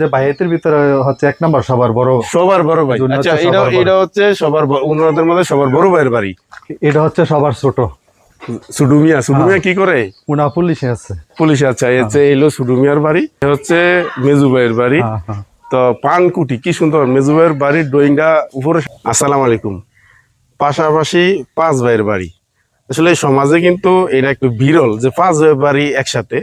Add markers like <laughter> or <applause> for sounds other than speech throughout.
যে ভাইয়েতের ভিতরে হচ্ছে এক নাম্বার সবার বড় সবার বড় ভাই। আচ্ছা এটা এটা হচ্ছে সবার মধ্যে সবার বড় ভাইয়ের বাড়ি। এটা হচ্ছে সবার ছোট। সুডুমিয়া সুডুমিয়া কি করে? উনা পুলিশে আছে। পুলিশ এই হচ্ছে এলো সুডুমিয়ার বাড়ি হচ্ছে মেজু ভাইয়ের বাড়ি। হ্যাঁ, হ্যাঁ। তো পানকুটি কি সুন্দর মেজু ভাইয়ের বাড়ির ড্রয়িংটা উপরে আসসালামু আলাইকুম। পাশাপাশি পাঁচ ভাইয়ের বাড়ি। আসলে সমাজে কিন্তু এটা একটু বিরল যে পাঁচ ভাইয়ের বাড়ি একসাথে।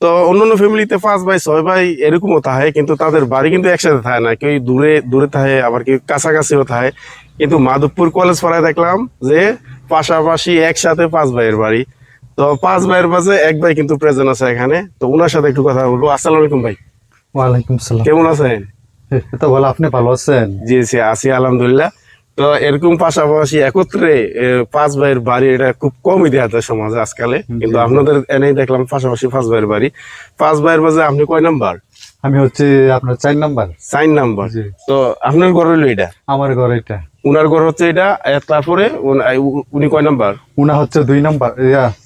তো অন্যান্য ফ্যামিলিতে পাঁচ ভাই ছয় ভাই এরকমও থাকে কিন্তু তাদের বাড়ি কিন্তু একসাথে থাকে না। কেউ দূরে দূরে থাকে আবার কেউ কাছাকাছিও থাকে কিন্তু মাধবপুর কলেজ পাড়ায় দেখলাম যে পাশাপাশি একসাথে পাঁচ ভাইয়ের বাড়ি। তো পাঁচ ভাইয়ের মাঝে এক ভাই কিন্তু প্রেজেন্ট আছে এখানে। তো ওনার সাথে একটু কথা বলব। আসসালামু আলাইকুম ভাই। ওয়ালাইকুম সালাম। কেমন আছেন? তো বলো আপনি ভালো আছেন? জি জি আছি আলহামদুলিল্লাহ। তো এরকম পাশাপাশি একত্রে পাঁচ ভাইয়ের বাড়ি এটা খুব কমই দেওয়া যায় সমাজে আজকালে কিন্তু আপনাদের এনেই দেখলাম পাশাপাশি পাঁচ ভাইয়ের বাড়ি। পাঁচ ভাইয়ের মাঝে আপনি কয় নাম্বার? আমি হচ্ছে আপনার চার নাম্বার। Sign number. তো আপনার ঘর হইল এটা? আমার ঘর এটা। উনার ঘর হচ্ছে এটা তারপরে উন- কয় নাম্বার? উনা হচ্ছে দুই নাম্বার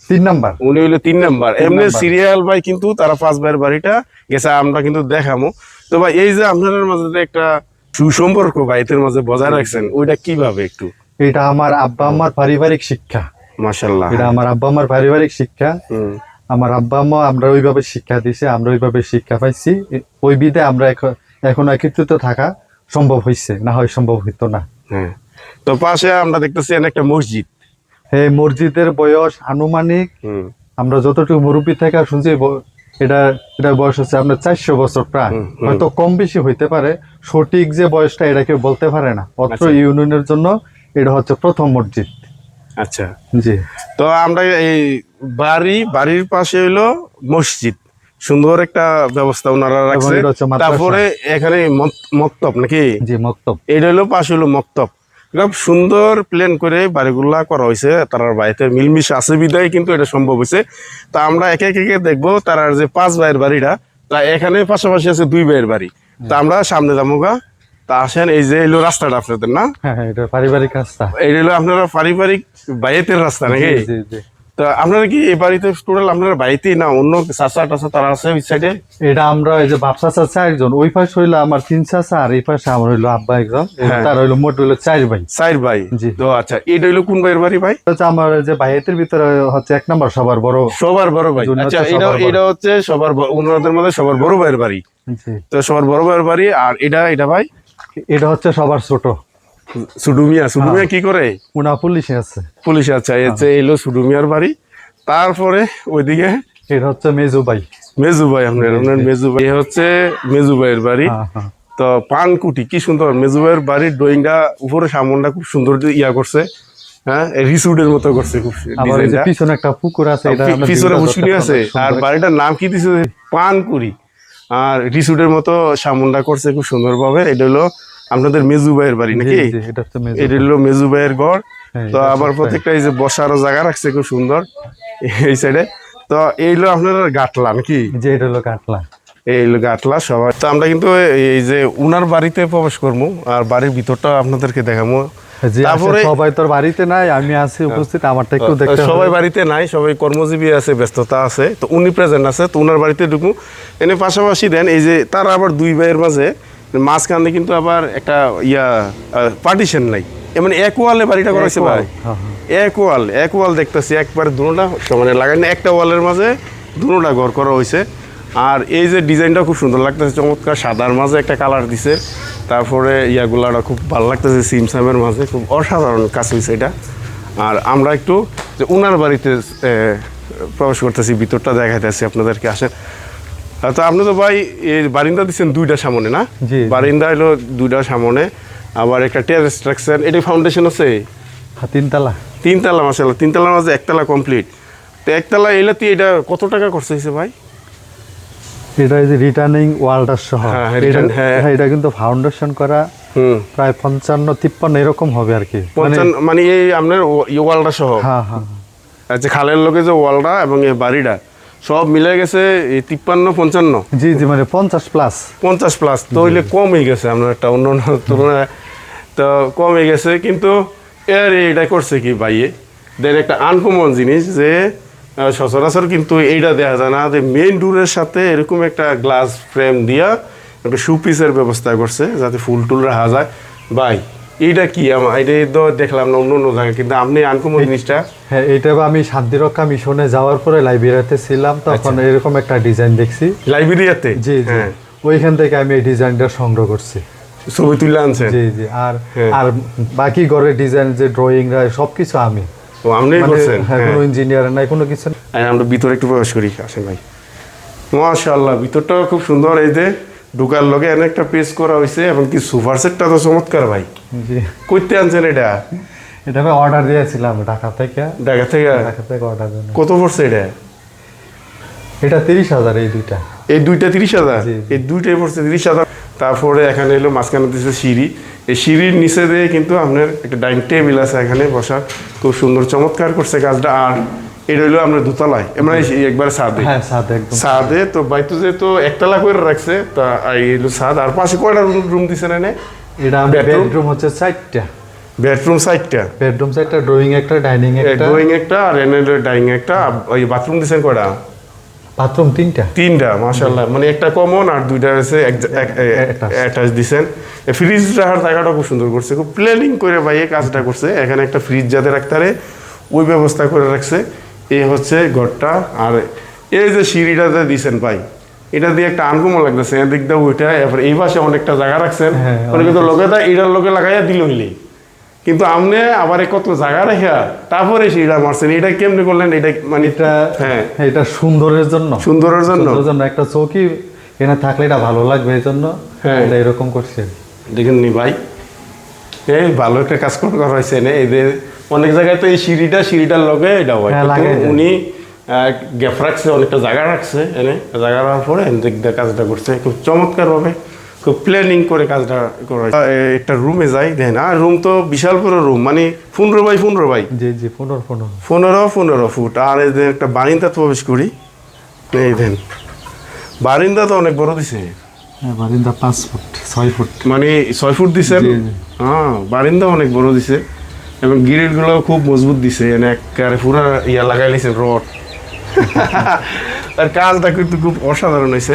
তিন নাম্বার। উনি হইল তিন নাম্বার। এমনি সিরিয়াল ভাই কিন্তু তারা পাঁচ ভাইয়ের বাড়িটা গেছে আমরা কিন্তু দেখামো। তো ভাই এই যে আপনাদের মাঝে একটা সুসম্পর্ক ভাইদের মাঝে বজায় রাখছেন। ওইটা কীভাবে একটু? এটা আমার আব্বা আমার পারিবারিক শিক্ষা। মাশাল্লাহ এটা আমার আব্বা আমার পারিবারিক শিক্ষা। আমার আব্বা আম্মা আমরা ওইভাবে শিক্ষা দিছে আমরা ওইভাবে শিক্ষা পাইছি। ওই বিধে আমরা এখন এখন একত্রিত থাকা সম্ভব হয়েছে না হয় সম্ভব হইতো না। হ্যাঁ। তো পাশে আমরা দেখতেছি একটা মসজিদ। এই মসজিদের বয়স আনুমানিক আমরা যতটুকু মুরব্বী থেকে শুনছি এটা এটা বয়স হচ্ছে আপনার চারশো বছর প্রায়। হয়তো কম বেশি হইতে পারে। সঠিক যে বয়সটা এটা কেউ বলতে পারে না। অত্র আচ্ছা। ইউনিয়নের জন্য এটা হচ্ছে প্রথম মসজিদ। আচ্ছা। জি। তো আমরা এই বাড়ি বাড়ির পাশে হইল মসজিদ। সুন্দর একটা ব্যবস্থা ওনারা রাখছে। তারপরে এখানে মক্তব নাকি? জি মক্তব। এটা হলো পাশে হলো মক্তব। খুব সুন্দর প্ল্যান করে বাড়িগুলা করা হয়েছে তার বাড়িতে মিলমিশ আছে বিদায় কিন্তু এটা সম্ভব হয়েছে তা আমরা একে একে দেখব তারার যে পাঁচ ভাইয়ের বাড়িটা তা এখানে পাশাপাশি আছে দুই ভাইয়ের বাড়ি। তা আমরা সামনে যাব গা। তা আসেন এই যে এলো রাস্তাটা আপনাদের না? হ্যাঁ হ্যাঁ, এটা পারিবারিক রাস্তা। এটা হলো আপনারা পারিবারিক বাইতের রাস্তা নাকি? তো আপনারা কি এই বাড়িতে টোটাল আপনারা বাড়িতেই না? অন্য চাষা টাষা তারা আছে ওই সাইডে এটা আমরা এই যে বাপসা চাচা একজন ওই পাশে হইল আমার তিন চাচা আর এই পাশে আমার হইল আব্বা একজন। হ্যাঁ। তার হইল মোট হইল চার ভাই। চার ভাই? জি। তো আচ্ছা এটা হইল কোন ভাইয়ের বাড়ি ভাই? হচ্ছে আমার যে ভাইয়েতের ভিতরে হচ্ছে এক নাম্বার সবার বড়। সবার বড় ভাই। আচ্ছা এটা এটা হচ্ছে সবার ওনাদের মধ্যে সবার বড় ভাইয়ের বাড়ি। তো সবার বড় ভাইয়ের বাড়ি আর এটা এটা ভাই? এটা হচ্ছে সবার ছোট। সুডুমিয়া সুডুমিয়া কি করে? উনা পুলিশে আছে। পুলিশ আচ্ছা এই হচ্ছে এলো সুডুমিয়ার বাড়ি। তারপরে ওইদিকে এটা হচ্ছে মেজু ভাই। মেজু ভাই আপনার আপনার মেজু ভাই। হচ্ছে মেজু ভাইয়ের বাড়ি। হ্যাঁ হ্যাঁ। তো পানকুটি কি সুন্দর। মেজু ভাইয়ের বাড়ির ড্রয়িংটা উপরে সামনটা খুব সুন্দর ইয়া করছে। হ্যাঁ রিসুডের মতো করছে খুব আবার এই যে ডিজাইনটা পিছনে একটা পুকুর আছে পিছনে ভিডিওটা আছে। আর সুন্দর। বাড়িটার নাম কি দিছে? পানকুড়ি। আর রিসুডের মতো সামনটা করছে খুব সুন্দরভাবে। এটা হলো আপনাদের মেজু ভাইয়ের বাড়ি নাকি? এটা হলো মেজু ভাইয়ের ঘর। হ্যাঁ, তো আবার প্রত্যেকটা এই যে বসারও জায়গা রাখছে খুব সুন্দর। এই সাইডে তো এই হলো আপনার গাটলা নাকি? যে এটা হলো কাটলা এই হলো গাটলা সবাই। তো আমরা কিন্তু এই যে উনার বাড়িতে প্রবেশ করব আর বাড়ির ভিতরটা আপনাদেরকে দেখাবো। তারপরে সবাই তোর বাড়িতে নাই আমি আছি উপস্থিত আমারটা একটু দেখতে সবাই বাড়িতে নাই সবাই কর্মজীবী আছে ব্যস্ততা আছে। তো উনি প্রেজেন্ট আছে তো উনার বাড়িতে ঢুকু এনে পাশাপাশি দেন এই যে তার আবার দুই ভাইয়ের মাঝে মাঝখানে কিন্তু আবার একটা ইয়া পার্টিশন নাই। এমন এক ওয়ালে বাড়িটা করা হয়েছে ভাই। হ্যাঁ, হ্যাঁ। এক ওয়াল এক ওয়াল দেখতেছি একবার দুটা সমানে লাগাই না একটা ওয়ালের মাঝে দুটা ঘর করা হয়েছে। আর এই যে ডিজাইনটা খুব সুন্দর লাগতেছে চমৎকার সাদার মাঝে একটা কালার দিছে। তারপরে ইয়াগুলাটা খুব ভালো লাগতেছে সিম সামের মাঝে খুব অসাধারণ কাজ হয়েছে এটা। আর আমরা একটু যে উনার বাড়িতে প্রবেশ করতেছি ভিতরটা দেখাইতেছি আপনাদেরকে আসেন। তো আপনি তো ভাই এই বারিন্দা দিচ্ছেন দুইটা সামনে না। বারিন্দা হলো দুইটা সামনে আবার একটা টেরেস স্ট্রাকচার এটা ফাউন্ডেশন আছে? হ্যাঁ, তিনতলা। তিনতলা মাসাল্লাহ তিনতলার মাঝে একতলা কমপ্লিট তো একতলা এলাতে এটা কত টাকা খরচ হয়েছে ভাই? এটা যে রিটার্নিং ওয়ালটার সহ। হ্যাঁ, হ্যাঁ, এটা হ্যাঁ। এটা কিন্তু ফাউন্ডেশন করা হুম। প্রায় পঞ্চান্ন তিপ্পান্ন এরকম হবে আর কি। মানে মানে এই আপনার ওয়ালটা সহ? হ্যাঁ হ্যাঁ আচ্ছা খালের লোকে যে ওয়ালটা এবং এই বাড়িটা সব মিলে গেছে তিপ্পান্ন পঞ্চান্ন। জি জি মানে পঞ্চাশ প্লাস পঞ্চাশ প্লাস তো হইলে কম হয়ে গেছে আপনার একটা অন্য অন্য তুলনায়। তো কম হয়ে গেছে কিন্তু এর এটা করছে কি ভাইয়ে দেন একটা আনকমন জিনিস যে সচরাচর কিন্তু এইটা দেখা যায় না যে মেইন ডোরের সাথে এরকম একটা গ্লাস ফ্রেম দিয়া একটা শোপিসের ব্যবস্থা করছে যাতে ফুল টুল রাখা যায়। ভাই এইটা কি আমার এটা তো দেখলাম না অন্য অন্য জায়গায় কিন্তু আপনি আনকমন জিনিসটা। হ্যাঁ এটা আমি শান্তিরক্ষা মিশনে যাওয়ার পরে লাইব্রেরিতে ছিলাম তখন আচ্ছা। এরকম একটা ডিজাইন দেখছি। লাইব্রেরিয়াতে? জি জি। হ্যাঁ। ওইখান থেকে আমি এই ডিজাইনটা সংগ্রহ করছি। ছবি তুলে আনছেন? জি জি। আর হ্যাঁ। আর বাকি ঘরের ডিজাইন যে ড্রয়িং রা সবকিছু আমি। ও আপনি মানে করছেন? হ্যাঁ, হ্যাঁ। কোনো ইঞ্জিনিয়ার নাই কোনো কিছু। আমরা ভিতরে একটু প্রবেশ করি আসেন ভাই। মাশাআল্লাহ ভিতরটা খুব সুন্দর এই যে। ঢুকার লগে এনে একটা পেজ করা হয়েছে এবং কি সুপার সেটটা তো চমৎকার ভাই। কইতে আনছেন এটা? এটা আমি অর্ডার দিয়েছিলাম ঢাকা থেকে। ঢাকা থেকে? ঢাকা থেকে অর্ডার দেন। কত পড়ছে এটা? এটা তিরিশ হাজার এই দুইটা। এই দুইটা তিরিশ হাজার। এই দুইটাই পড়ছে তিরিশ হাজার। তারপরে এখানে এলো মাঝখানে দিচ্ছে সিঁড়ি। এই সিঁড়ির নিচে দিয়ে কিন্তু আপনার একটা ডাইনিং টেবিল আছে এখানে বসার। খুব সুন্দর চমৎকার করছে কাজটা। আর এটা আপনার দোতলায়। মানে একবার ছাদে হ্যাঁ ছাদে তো বাইতো যেহেতু একতলা করে রাখছে তা ছাদ আর পাশে কয়টা রুম দিছে না এটা বেডরুম হচ্ছে চারটা। বেডরুম সাইডটা বেডরুম ড্রয়িং একটা ডাইনিং একটা। ড্রয়িং একটা আর এনে ডাইনিং একটা। ওই বাথরুম দিছেন কয়টা? বাথরুম তিনটা। তিনটা মাশাল্লাহ মানে একটা কমন আর দুইটা Attached. অ্যাটাচ দিছেন। ফ্রিজ রাখার জায়গাটা খুব সুন্দর করছে। খুব প্ল্যানিং করে ভাই কাজটা করছে। এখানে একটা ফ্রিজ যাতে রাখতে পারে ওই ব্যবস্থা করে রাখছে। এই হচ্ছে ঘরটা আর এই যে সিঁড়িটাতে দিছেন ভাই এটা দিয়ে একটা আনকমন লাগতেছে এদিক দিয়ে ওইটা এরপর এই পাশে অনেকটা জায়গা রাখছেন। হ্যাঁ, অনেকে তো লোকে দা এটার লোকে লাগাইয়া দিল হইলে। কিন্তু আপনি আবার কত জায়গা রেখা তারপরে সিঁড়িটা মারছেন। এটা কেমনি করলেন? এটা মানে এটা হ্যাঁ। এটা সুন্দরের জন্য। সুন্দরের জন্য। একটা চৌকি এখানে থাকলে এটা ভালো লাগবে এই জন্য। হ্যাঁ। এটা এরকম করছেন দেখেন নি ভাই? এই ভালো একটা কাজ করা হয়েছে এদের অনেক জায়গায় তো এই সিঁড়িটা সিঁড়িটার লগে এটা হয়। হ্যাঁ। উনি গ্যাপ রাখছে অনেকটা জায়গা রাখছে এনে জায়গা রাখার পরে দিয়ে কাজটা করছে। খুব চমৎকার ভাবে খুব প্ল্যানিং করে কাজটা করা একটা রুমে যাই দেখেন আর রুম তো বিশাল বড় রুম মানে পনেরো বাই পনেরো বাই জি জি পনেরো পনেরো। পনেরো পনেরো ফুট আর যে একটা বারিন্দা প্রবেশ করি এই দেন বারিন্দা তো অনেক বড় দিছে। হ্যাঁ বারিন্দা পাঁচ ফুট ছয় ফুট। মানে ছয় ফুট জি। হ্যাঁ বারিন্দা অনেক বড় দিছে। এবং গ্রিলগুলো খুব মজবুত দিছে এনে একবারে পুরা ইয়া লাগাই লিছে রড। <laughs> আর কাজটা কিন্তু খুব অসাধারণ হয়েছে